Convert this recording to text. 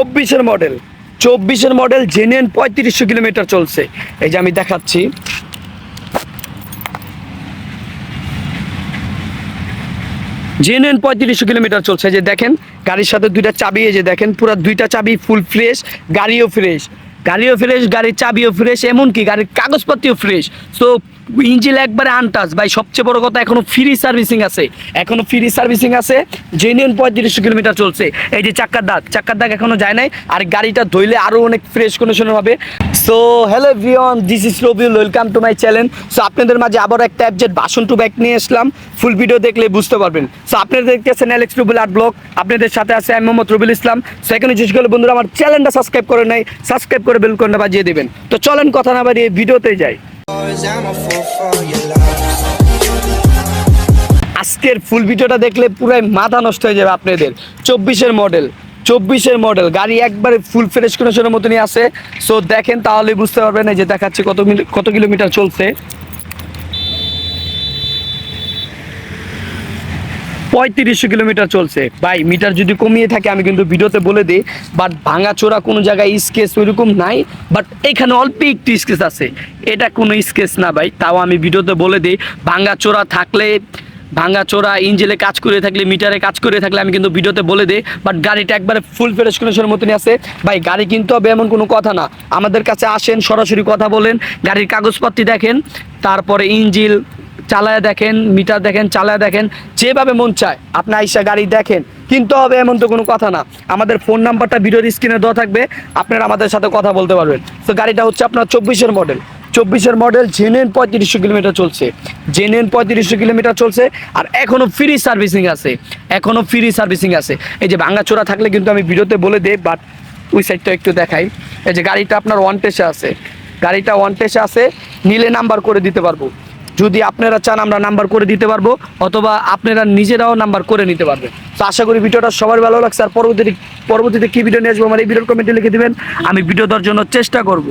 চব্বিশের মডেল। চব্বিশের model genuine পঁয়ত্রিশশো কিলোমিটার চলছে। এই যে আমি দেখাচ্ছি। জেনুইন পঁয়ত্রিশশো কিলোমিটার চলছে। যে দেখেন, গাড়ির সাথে দুইটা চাবি, এই যে দেখেন, পুরো দুইটা চাবি ফুল ফ্রেশ গাড়িও ফ্রেশ গাড়িও ফ্রেশ গাড়ির চাবিও ফ্রেশ এমনকি গাড়ির কাগজপত্রও ফ্রেশ সো ইঞ্জিল একবারে আনটাচ ভাই, সবচেয়ে বড় কথা, এখনও ফ্রি সার্ভিসিং আছে। এখনও ফ্রি সার্ভিসিং আছে জেনুইন পঁয়ত্রিশশো কিলোমিটার চলছে। এই যে চাক্কার দাগ চাক্কার দাগ এখনও যায় নাই, আর গাড়িটা ধুইলে আরও অনেক ফ্রেশ কন্ডিশনের হবে। So hello ভিওন this is Rabiul welcome to my channel so আপনাদের মাঝে আবার একটা অ্যাপজেট বাসন টু ব্যাক নিয়ে আসলাম। ফুল ভিডিও দেখলে বুঝতে পারবেন। সো আপনারা দেখতেছেন অ্যালেক্স রুবুল আর্ট ব্লগ আপনাদের সাথে আছে আমি মোহাম্মদ রবিউল ইসলাম সো এখানে জিজ্ঞেস করলে, বন্ধুরা, আমার চ্যানেলটা সাবস্ক্রাইব করে নাই সাবস্ক্রাইব করে বেল কোনটা বাজিয়ে দেবেন। তো চলেন, কথা না বাড়িয়ে ভিডিওতে যাই। আজকের ফুল ভিডিওটা দেখলে পুরাই মাথা নষ্ট হয়ে যাবে আপনাদের। চব্বিশের মডেল চব্বিশের মডেল গাড়ি একবারে ফুল ফ্রেশ কন্ডিশনের মতনই আছে। সো দেখেন তাহলে বুঝতে পারবেন এই যে দেখাচ্ছে কত কত কিলোমিটার চলছে। পঁয়ত্রিশশো কিলোমিটার চলছে। ভাই, মিটার যদি কমিয়ে থাকে, আমি কিন্তু ভিডিওতে বলে দিই বাট ভাঙাচোরা কোনো জায়গায় স্কেচ ওইরকম নাই বাট এখানে অল্প একটু স্কেচ আছে। এটা কোনো স্কেচ না ভাই, তাও আমি ভিডিওতে বলে দিই, ভাঙাচোরা থাকলে, ভাঙাচোরা ইঞ্জিনে কাজ করে থাকলে, মিটারে কাজ করে থাকলে আমি কিন্তু ভিডিওতে বলে দিই বাট গাড়িটা একবারে ফুল ফ্রেশ কন্ডিশনের মতনই আছে। ভাই, গাড়ি কিনতে হবে এমন কোনো কথা না। আমাদের কাছে আসেন, সরাসরি কথা বলেন, গাড়ির কাগজপত্র দেখেন, তারপরে ইঞ্জিল চালায় দেখেন, মিটার দেখেন, চালায় দেখেন, যেভাবে মন চায়। আপনি আইসা গাড়ি দেখেন। কিনতে হবে এমন তো কোনো কথা না। আমাদের ফোন নাম্বারটা ভিডিওর স্ক্রিনে দেওয়া থাকবে। আপনারা আমাদের সাথে কথা বলতে পারবেন। তো গাড়িটা হচ্ছে আপনার চব্বিশের মডেল চব্বিশের মডেল জেনুইন পঁয়ত্রিশশো কিলোমিটার চলছে। জেনুইন পঁয়ত্রিশশো কিলোমিটার চলছে। আর এখনও ফ্রি সার্ভিসিং আছে। এখনও ফ্রি সার্ভিসিং আছে। এই যে ভাঙাচোরা থাকলে কিন্তু আমি ভিডিওতে বলে দিই বাট ওই সাইডটা একটু দেখাই। এই যে গাড়িটা আপনার ওয়ান টেসে আছে। গাড়িটা ওয়ান টেসে আছে। নিলে নাম্বার করে দিতে পারব। যদি আপনারা চান আমরা নাম্বার করে দিতে পারব, অথবা আপনারা নিজেরাও নাম্বার করে নিতে পারবেন। তো আশা করি ভিডিওটা সবার ভালো লাগছে, আর পরবর্তী পরবর্তীতে কী ভিডিও নিয়ে আসব আমার এই ভিডিওর কমেন্টে লিখে দেবেন, আমি ভিডিও দেওয়ার জন্য চেষ্টা করব।